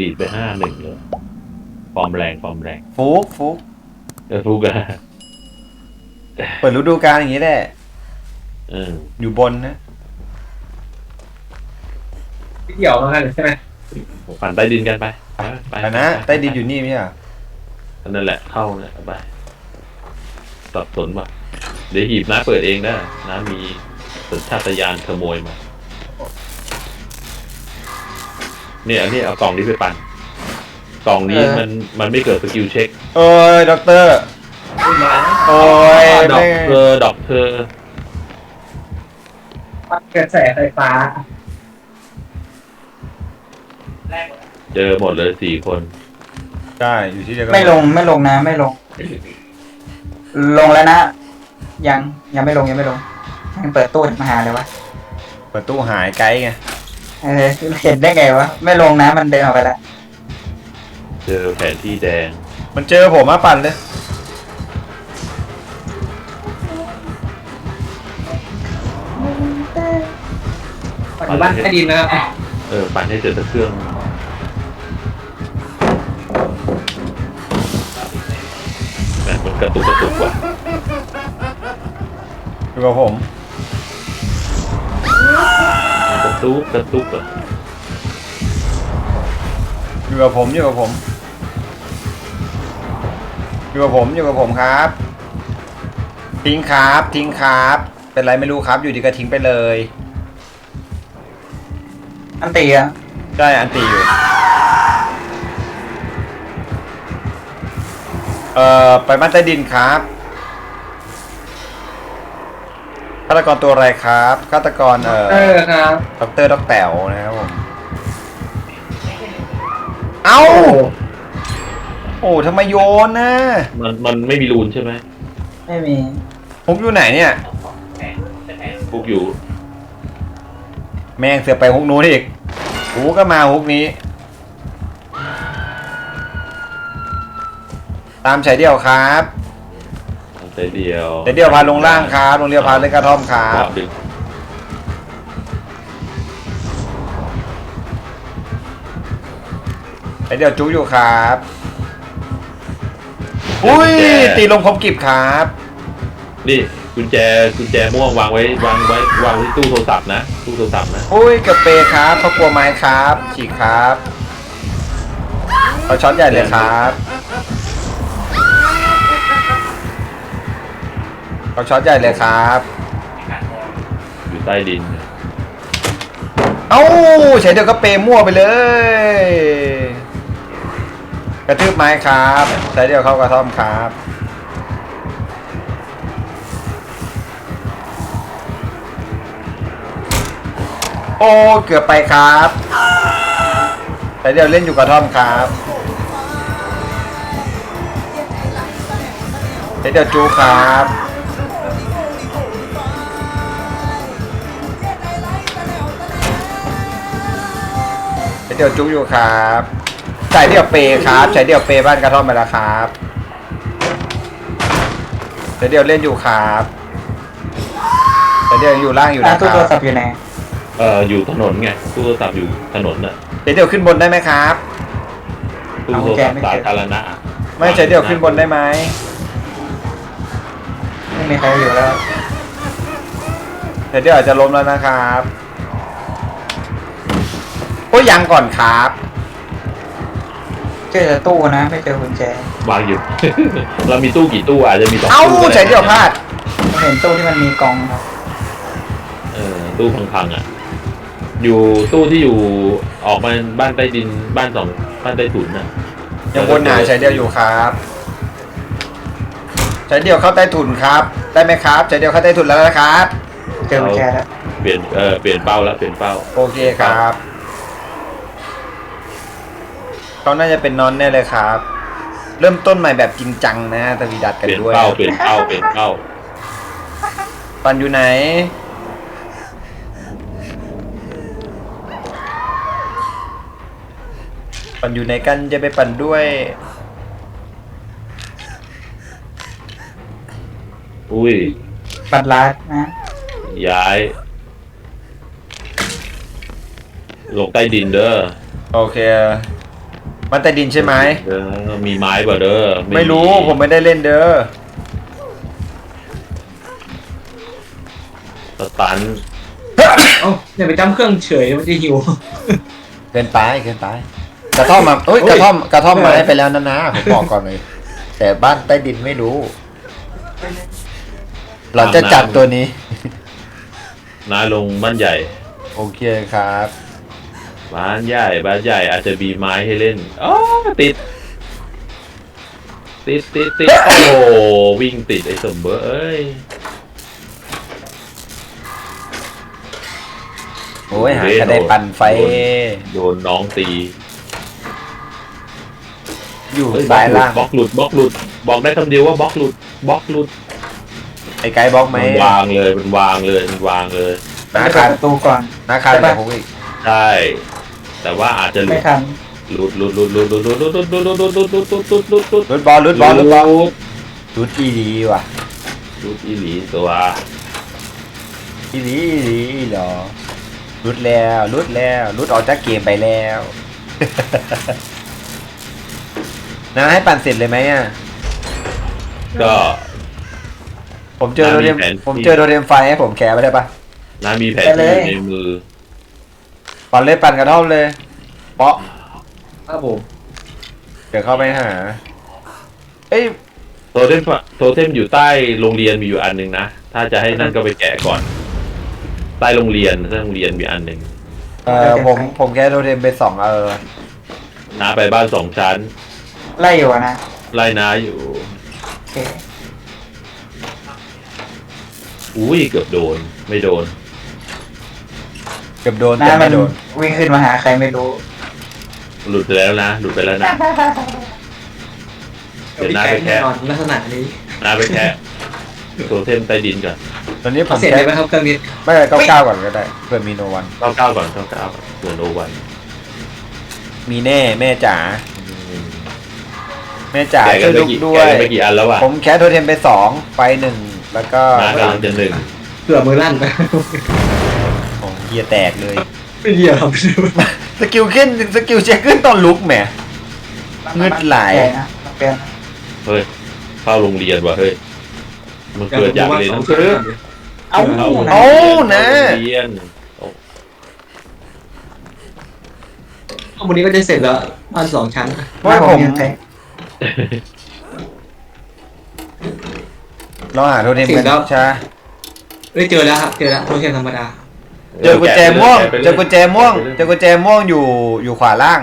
ลีดไปห้าหนึ่งเลยฟอร์มแรงฟอร์มแรงฟุกฟุกเออฟูกอะเปิดฤดูกาลอย่างนี้แหละเอออยู่บนนะพี่เกี่ยวมาเลยใช่ไหมปั่นใต้ดินกันไปไปนะใต้ดินอยู่นี่ไม่ใช่เหรอนั่นแหละเข้าเนี่ยไปสับสนว่ะเดี๋ยวหีบน้าเปิดเองได้น้ามีสัญชาตญาณขโมยมา เนี่ยอันนี้เอากล่องนี้ไปปั่นกล่องนี้เออมันมันไม่เกิดสกิลเช็คโอ้ยด็อกเตอร์ขึ้นมาโอ้ยดอกแม่งเธอดอกเธอวัดกระแสไฟฟ้าเจอหมดเลยสี่คนใช่อยู่ที่เดียวกันไม่ลงไม่ลงนะ ไม่ลง ลงแล้วนะ ยังยังไม่ลงยังไม่ลงยังเปิดตู้มาหาเลยวะเปิดตู้หายไกด์ไง เออเห็นได้ไงวะ ไม่ลงนะมันเดินออกไปแล้วเจอแผนที่แดง มันเจอผมมาปั่นเลย ปัจจุบันใต้ดินนะครับเออ ปั่นให้เจอสักเครื่องแหมมันกระตุกกระตุกว่ะอยู่กับผม ตุกกระตุกอะอยู่กับผมอยู่กับผมอยู่กับผมอยู่กับผมครับ ทิ้งครับ ทิ้งครับ เป็นไรไม่รู้ครับ อยู่ดีก็ทิ้งไปเลยอันตีอะใช่อันตีอยู่เอ่อไปบ้านใต้ดินครับ ฆาตกรตัวอะไรครับฆาตกรเอ่อเออครับด็อกเตอร์ด็อกแต๋วนะครับผมเอ้าโอ้ทำไมโยนนะมันมันไม่มีรูนใช่ไหมไม่มีฮุกอยู่ไหนเนี่ย พวกอยู่แม่งเสือกไปฮุกนู้นอีกหูก็มาฮุกนี้ ตามฉายเดียวครับ แต่เดียวฉายเดียวพาลงล่างครับลงเรียวพาเล่นกระท่อมครับดึงฉายเดียวจุกอยู่ครับอุ้ยตีลงคมกิบครับนี่กุญแจกุญแจม่วงวางไว้วางไว้วางไว้ที่ตู้โทรศัพท์นะตู้โทรศัพท์นะอุ้ยเกับเปครับเขากลัวไม้ครับฉีกครับเอาช็อตใหญ่เลยครับ เอาช็อตใหญ่เลยครับ อยู่ใต้ดิน เอ้าใช้เดียวก็เปมั่วไปเลย กระทืบไม้ครับ ใช้เดียวเข้ากระท่อมครับ โอ้เกือบไปครับใช้เดียวเล่นอยู่กระท่อมครับใช้เดียวจูครับ เดี่ยวจุกอยู่ครับใช้เดี่ยวเปย์ครับใช้เดี่ยวเปย์บ้านกระท่อมไปแล้วครับใช้เดี่ยวเล่นอยู่ครับใช้เดี่ยวอยู่ล่างอยู่อะนะคตู้รัโทรบศัพท์อยู่ไหนเอ่ออยู่ถนนไงตู้โทรศัพท์อยู่ถนนน่ะใช้เดี่ยวขึ้นบนได้ไหมครับ ตู้โทรศัพท์สาธารณะไม่ใช้เดี่ยวขึ้นบนได้ไหมไม่มีใครอยู่แล้วใช้เดี่ยวอาจจะล้มแล้วนะครับ โอ้ยยังก่อนครับเจอแต่ตู้นะ ไม่เจอกุญแจวางอยู่ เรามีตู้กี่ตู้อาจจะมีสองเอ้าตู้ก็ไใช้เดี่ยวพลาดเห็นตู้ที่มันมีกล่องครับเออตู้พังๆอะ อยู่ตู้ที่อยู่ออกมาบ้านใต้ดินบ้านสองบ้านใต้ถุนน่ะยังวนหาใช้เดี่ยวอยู่ครับใช้เดี่ยวเข้าใต้ถุนครับ ได้ไหมครับใช้เดี่ยวเข้าใต้ถุนแล้วนะครับ เจอกุญแจแล้วเปลี่ยนเออเปลี่ยนเป้าแล้วเปลี่ยนเป้า โอเคครับ เขาน่าจะเป็นนอนแน่เลยครับ เริ่มต้นใหม่แบบจริงจังนะตวีดัดเปกันลี่ยนด้วยเป้าเปลี่ยนเป้าเปลี่ยนเป้าปันอยู่ไหน ปันอยู่ไหนกันจะไปปั่นด้วย อุ้ยปัดลัดนะย้าย ลงใต้ดินเด้อโอเค มันใต้ดินใช่ไหม เออมีไม้บ่เด้อไม่รู้ผมไม่ได้เล่นเด้อ สตันเอ้าเนี่ยไปจำเครื่องเฉยมันจะหิว เกินไปเกินไป กระท่อมมาเอ้ยโอ้ยกระท่อมกระท่อมไม่มาเป็นไรให้ไปแล้วนะนะผมบอกก่อนเลย แต่บ้านใต้ดินไม่รู้ เราจะจัดตัวนี้ น้าลงบ้านใหญ่ โอเคครับ บ้านใหญ่บ้านใหญ่อาจจะมีไม้ให้เล่นอ๋อติด ติดติดติดโอ้โหวิ่งติดไอ้สมเบอร์เอ้ยโอ้ยหากระไดปั่นไฟ โดนน้องตีอยู่เฮ้ยสายล่างบล็อกหลุดบล็อกหลุด บอกได้คำเดียวว่าบล็อกหลุดบล็อกหลุดไอ้ไกด์บล็อกไหมมันวางเลยมันวางเลยมันวางเลยนาไปคาเปิดประตูก่อนนาคาใช่แต่ปะผมอีก ใช่ แต่ว่าอาจจะหลุไม่ดทันหลุดหลุดหลุดหลุดหลุดหลุดหลุดหลุดหลุดหลุดหลุดหลุดหลุดหลุดหลุดหลุดหลุด รุดบอลรุดบอลรุดบอลรุดอีดีว่ะหลุดอีหลีตัวอีดีอีดีเหรอรุดแล้วรุดแล้วรุดออกจากเกมไปแล้ว นะให้ปั่นเสร็จเลยไหมอะก็ ผมเจอโดน่ามีเรมแผนที่ ผมเจอโดเรมไฟให้ผมแคร์ไปได้ปะน้ามีแผนที่อยู่ในมือ ปั่นเลยปั่นกระท่อมเลย เปาะครับผมเดี๋ยวเข้าไปหา เอ้ยโทเทมโทเทมอยู่ใต้โรงเรียนมีอยู่อันหนึ่งนะ ถ้าจะให้นั่นก็ไปแกะก่อน ใต้โรงเรียนใต้โรงเรียนมีอันหนึ่งเออผมผมแค่โดเรมไปสองเออน้าไปบ้านสองชั้น ไล่อยู่อะนะไล่น้าอยู่ โอเค อุ้ยเกือบโดน ไม่โดนเกือบโดนน้าแต่มัไม่นโดนวิ่งขึ้นมาหาใครไม่รู้หลุดไปแล้วนะ หลุดไปแล้วนะ เดี๋ยวน้าไปแน่แค่ นอนลักษณะนี้น้าไปแค่โทเทมใต้ดินก่อนตอนนี้ผมเสร็จแค่เลยไหมครับเครื่องนี้ไม่เก้าเก้าก่อนก็ได้เพื่อมีโนวัน เก้าเก้าก่อนเก้าเก้าก่อนเผื่อโนวันมีแน่แม่จ๋าแม่จ๋าแกะกัช่วนยไปลูกกี่ด้วแกะยกันไปกี่อันแล้วอะผมแค่โทเทมไปสองไปหนึ่งแล้วก็น้ากำลังจะหนึ่งเผื่อมือลั่น ไปโอ้เฮียแตกเลย ไม่เหี้ยครับสกิลขึ้นสกิลเช็คขึ้นตอนลุกแหม เงืดไหลแกะนะมันเป็นเฮ้ยเข้าโรงเรียนว่ะเฮ้ยมันเกิดอยากเรียนหนังสือเอ้าเข้านะเอ้านะโรงเรียนโอ้วันนี้ก็จะเสร็จแล้วบ้านสองชั้นว่าผมยังไงเราหาโทเทมกันใช่เอ้ยเจอแล้วครับเจอแล้วโอเคธรรมดา เจอกุญแจม่วงแกะไปลยเจอกุญแจม่วง เจอกุญแจม่วงอยู่อยู่ขวาล่าง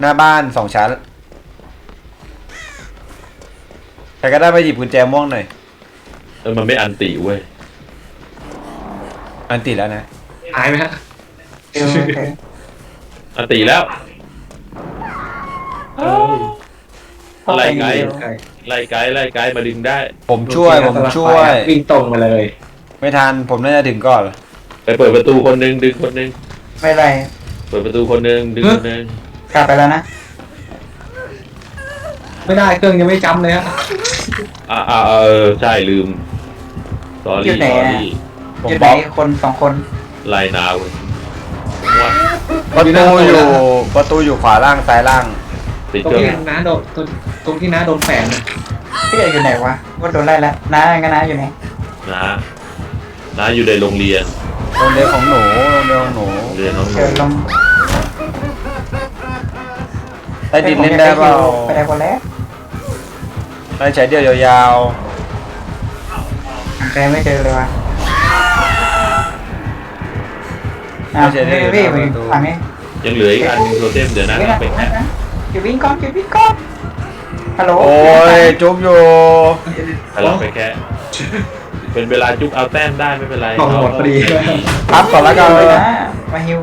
หน้าบ้านสองชั้นใครก็ได้ไปหยิบกุญแจม่วงหน่อยเออมันไม่อันติเว้ยอันติดแล้วนะหายไหมฮะเจอโอเคอันติแล้วอะไรไงไล่ไกด์ไล่ไกด์มาดึงได้ ผมช่วยผมช่วย วิ่งตรงมาเลย ไม่ทันผมน่าจะถึงก่อน ไปเปิดประตูคนหนึงดึงคนหนึงไม่ไรเปิดประตูคนหนึงดึงคนหนึงกลับไปแล้วนะ ไม่ได้เครื่องยังไม่จำเลยฮะ อ่าอ่าเออใช่ลืมสออยู่รี่ไหนสออะ รี่ผมอยู่บไหนล็อกคนสองคน ไล่นาเว้ยว่าประตูอยู่ประตูอยู่ขวาล่างซ้ายล่าง ติดตรงเครื่องที่น้าโดนตรงตรงที่น้าโดนแฝงนะพี่เอกอยู่ไหนวะว่าโดนไล่แล้วน้าก็น้าอยู่ไหนนะนาอยู่ในโรงเรียน โรงเรียนของหนูโรงเรียนของหนูโรงเรียนน้องหเจนูอลงใต้ดินเล่นได้เปล่าไปได้คนแรกได้ใช้เดียวยาวหาใครไม่เจอเลยวะอ่าพี่พี่ไปฝั่งนี้ยังเหลืออีกอันหนึงโทเทมเดี๋ยวนะวิ่งไปแค่อยู่วิ่งก่อนอยู่วิ่งก่อนฮัลโหลๆ โอ้ยจุ๊บอยู่ ถ้าเราไปแค่ เป็นเวลาจุกเอาแต้มได้ไม่เป็นไรของหมดพอดีพับก่อนละกันเลยนะมาฮิว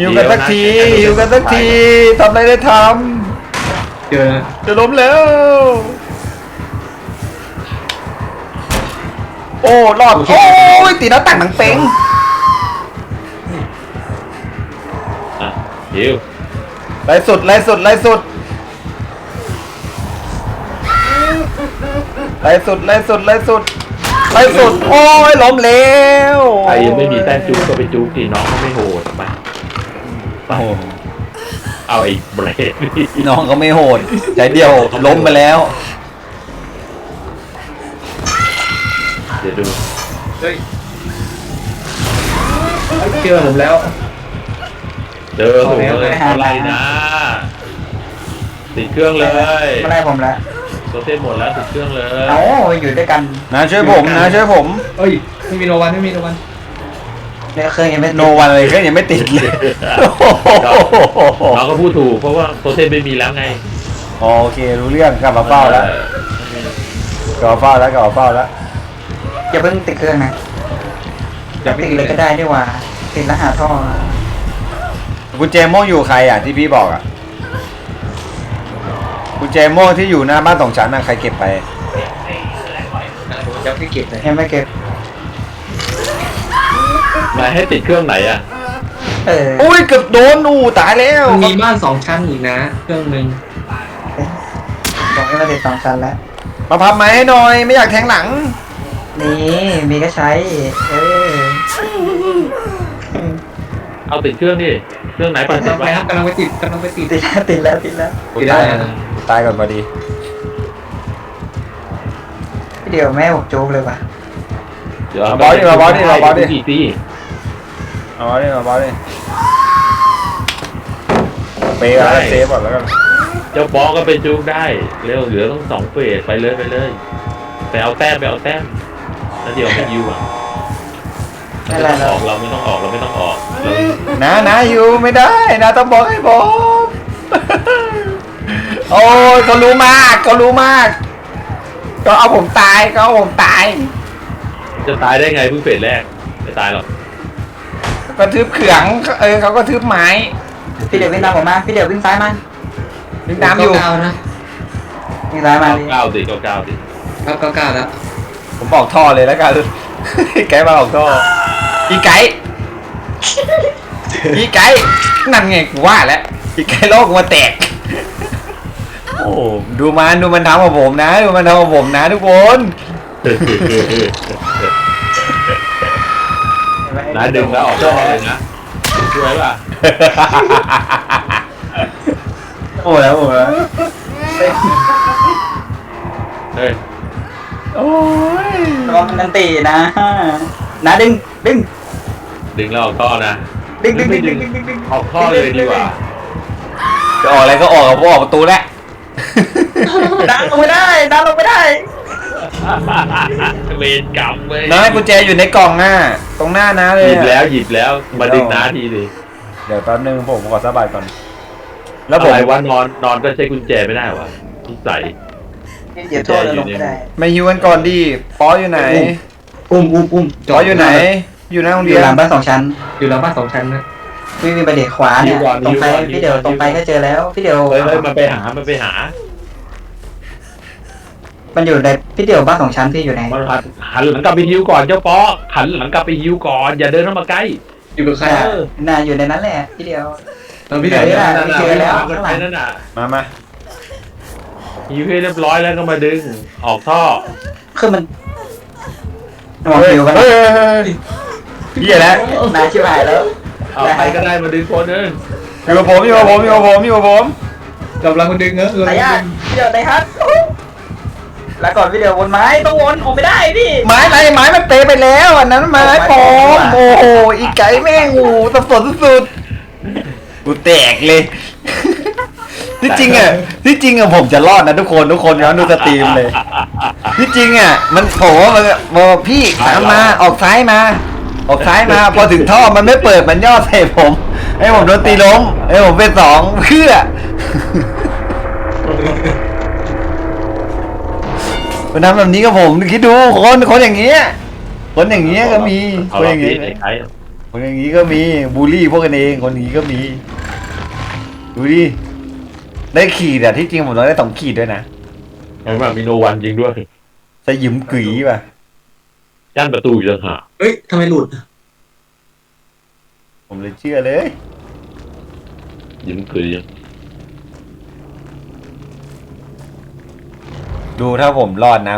หิวกันสักทีหิวกันสักทีทำอะไรได้ทเจอำจะล้มแล้ว โอ้รอดโอ้ยตีหน้าต่างหนังเป้งอะฮิวไล่สุดไล่สุดไล่สุดไล่สุดไล่สุดไล่สุด ไล่สุด โอ้ยล้มแล้วใครยังไม่มีแต้มจุกก็ไปจุกดิน้องเขาไม่โหดไปโอ้โหเอาไอ้เบรดนี่น้องเขาไม่โหด ใจเดียวล้มไปแล้ว เดี๋ยวดูเฮ้ยเจอผมแล้ว เจอผมเลยอะไรนะติดเครื่องเลยไม่ได้ผมแล้ว ตัวเต้นหมดแล้วติดเครื่องเลยเอ้าอยู่ด้วยกันนะช่วยผมนะช่วยผมเอ้ยไม่มีโนวันไม่มีโนวันเรื่องเครื่องยังไม่ติดโนวันเลยก็ยังไม่ติดเลยเราก็พูดถูกเพราะว่าตัวเต้นไม่มีแล้วไงอ๋อโอเครู้เรื่องกลับมาเฝ้าแล้วกลับมาเฝ้าแล้วกลับมาเฝ้าแล้วอย่าเพิ่งติดเครื่องนะอย่าติดเลยก็ได้ดีกว่าติดแล้วหาท่อกุญแจม่วงอยู่ใครอะที่พี่บอกอะ กุญแจม่ที่อยู่หน้าบ้านสองชั้นน่ะใครเก็บไปผมจะไม่เก็บเลยยังไม่เก็บมายให้ติดเครื่องไหนอะ เอออุ้ยเกือบโดนอูตายแล้วมันมีบ้านสองชั้นอีกนะ เครื่องหนึ่งบอกให้มาติดสองชั้นแล้ว มาพับไม้ให้หน่อยไม่อยากแทงหลัง นี่มีก็ใช้ เออเอาติดเครื่องดิ เครื่องไหนปัดกำลังไปครับกำลังไปติดกำลังไปติดติดแล้วติดแล้วติดแล้วกูตายกู ตายก่อนพอดีพี่เดียวแม่ผมจูบเลยว่ะเดี๋ยวมาบอสดิมาบอสดิมาบอสดิกี่ปีเอามาดิมาบอสดิเปย์แล้วเซฟก่อนแล้วกันเจ้าบอสก็เป็นจูกได้ เร็วเหลือต้องสองเฟสไปเลยไปเลยไปเอาแต้มไปเอาแต้มแล้วเดี๋ยวไม่ยิวอะไม่ไม่เป็นไรต้องแล้อวอกเราไม่ต้องออกเราไม่ต้องออกเรา นะนะอยู่ไม่ได้นะต้องบอกให้ผม โอ้ยเขารู้มากเขารู้มาก ก็เอาผมตายก็เอาผมตาย จะตายได้ไงเพิ่งเฟสแรกไม่ตายหรอกก็ทึบเขืองเออเขาก็ทึบไม้พี่เดียววิ่งตามผมมา พี่เดียววิ่งซ้ายมาดึงน้ำอยู่เก้านะวิ่งซ้ายมาเก้าพี่เก้าสิเก้าเก้าสิเก้าเก้าเก้าแล้วผมออกท่อเลยแล้วกัน ไก่มาออกท่ออีไก่อีไก่นั่นไงกูว่าแล้วอีไก่โลกมาแตก โอ้ดูมันดูมันทำกับผมนะ ดูมันทำกับผมนะทุกคนนะดึงแล้วออกท่อเลยนะช่วยป่ะโอ้แล้วโอ้แล้วเฮ้ยโอ้ยระวังนันตีนะนะดึงดึงดึงแล้วออกท่อนะดึงดึงดึงดึงดึงดึงดึงออกท่อเลยดีกว่าจะออกอะไรก็ออกกับพวกออกประตูแล้ว ดันลงไม่ได้ดันลงไม่ได้เวรกรรมเว้ยน้อยกุญแจอยู่ในกล่องอะตรงหน้านะเลหยยิบอะแล้วหยิบแล้วมาดึงน้าทีดิเดี๋ยวแป๊บนึงผมขอสบายก่อน แล้วผมอะไรวะนอนนอนก็ใช้กุญแจไม่ได้วะนิสัยเดี๋ยวโทษเลยลงไม่ได้ไม่ฮิวกันก่อนดิปออยู่ไหนอุ้มอุ้มอุ้มปออยู่ไหน อยู่หน้าโรงอเรียู่ยนหลังบ้านสองชั้น อยู่หลังบ้านสองชั้นนะ วิ่งไปเด็กขวาเนี่ยตรงไปพี่เดียวตรงไปก็เจอแล้ว พี่เดียวเฮ้ยเฮ้ยมันไปหา มันไปหา มันอยู่ในพี่เดียวบ้านสองชั้นพี่อยู่ไหนมันหันหันหลังกลับไปฮิวก่อนเจ้าป๊อหันหลังกลับไปฮิวก่อน อย่าเดินเข้ามาใกล้อยู่กับใครน่าน่าอยู่ในนั้นแหละ พี่เดียวเราพี่เดียวเดี๋ยวนั่นน่ะเจอแล้วมันไปนั่นน่ะมามาฮิวให้เรียบร้อยแล้วก็มาดึง ออกท่อ คือมันมองเฮ้ยผิวกันเฮ้ยเฮ้ยเฮ้ยเหี้ยแล้วนายชิบหายแล้วเอาใครก็ได้มาดึงคนนึงอยู่กับผมอยู่กับผมอยู่กับผมอยู่กับผมกำลังมันดึงเนอะสายยากพี่เดียวได้ฮัทแล้วก่อนพี่เดียววนไม้ต้องวนออกไม่ได้พี่ไม้ไรไม้มันเปไปแล้วอันนั้นไม้ปลอมโอ้โหอีไก่แม่งโอ้โหสับสนสุดๆกูแตกเลยที่จริงอะที่จริงอะผมจะรอดนะทุกคนทุกคนย้อนดูสตรีมเลยที่จริงอะมันโผล่มันบอกพี่ตามมาออกซ้ายมา ออกซ้ายมาพอถึงท่อมันไม่เปิดมันย่อใส่ผมให้ผมโดนตีล้มให้ผมเป็นสองเพื่อมันทำแบบนี้กับผมคิดดูคนคนอย่างเงี้ยคนอย่างเงี้ยก็มีเอาคนอเราย่างพี่เงี้ยไอ้ไอ้คนอย่างงี้ก็มีบูลลี่พวกกันเองคนอย่างงี้ก็มีดูดิได้ขีดอะที่จริงผมต้องได้สองขีดด้วยนะไอ้แบบมีโนวันจริงด้วยจะยิ้มกรีป่ะ ย่านประตูอยู่ต่างหากเฮ้ยทำไมหลุด ผมเลยเชื่อเลยยิ้มคือดูถ้าผมรอดนะ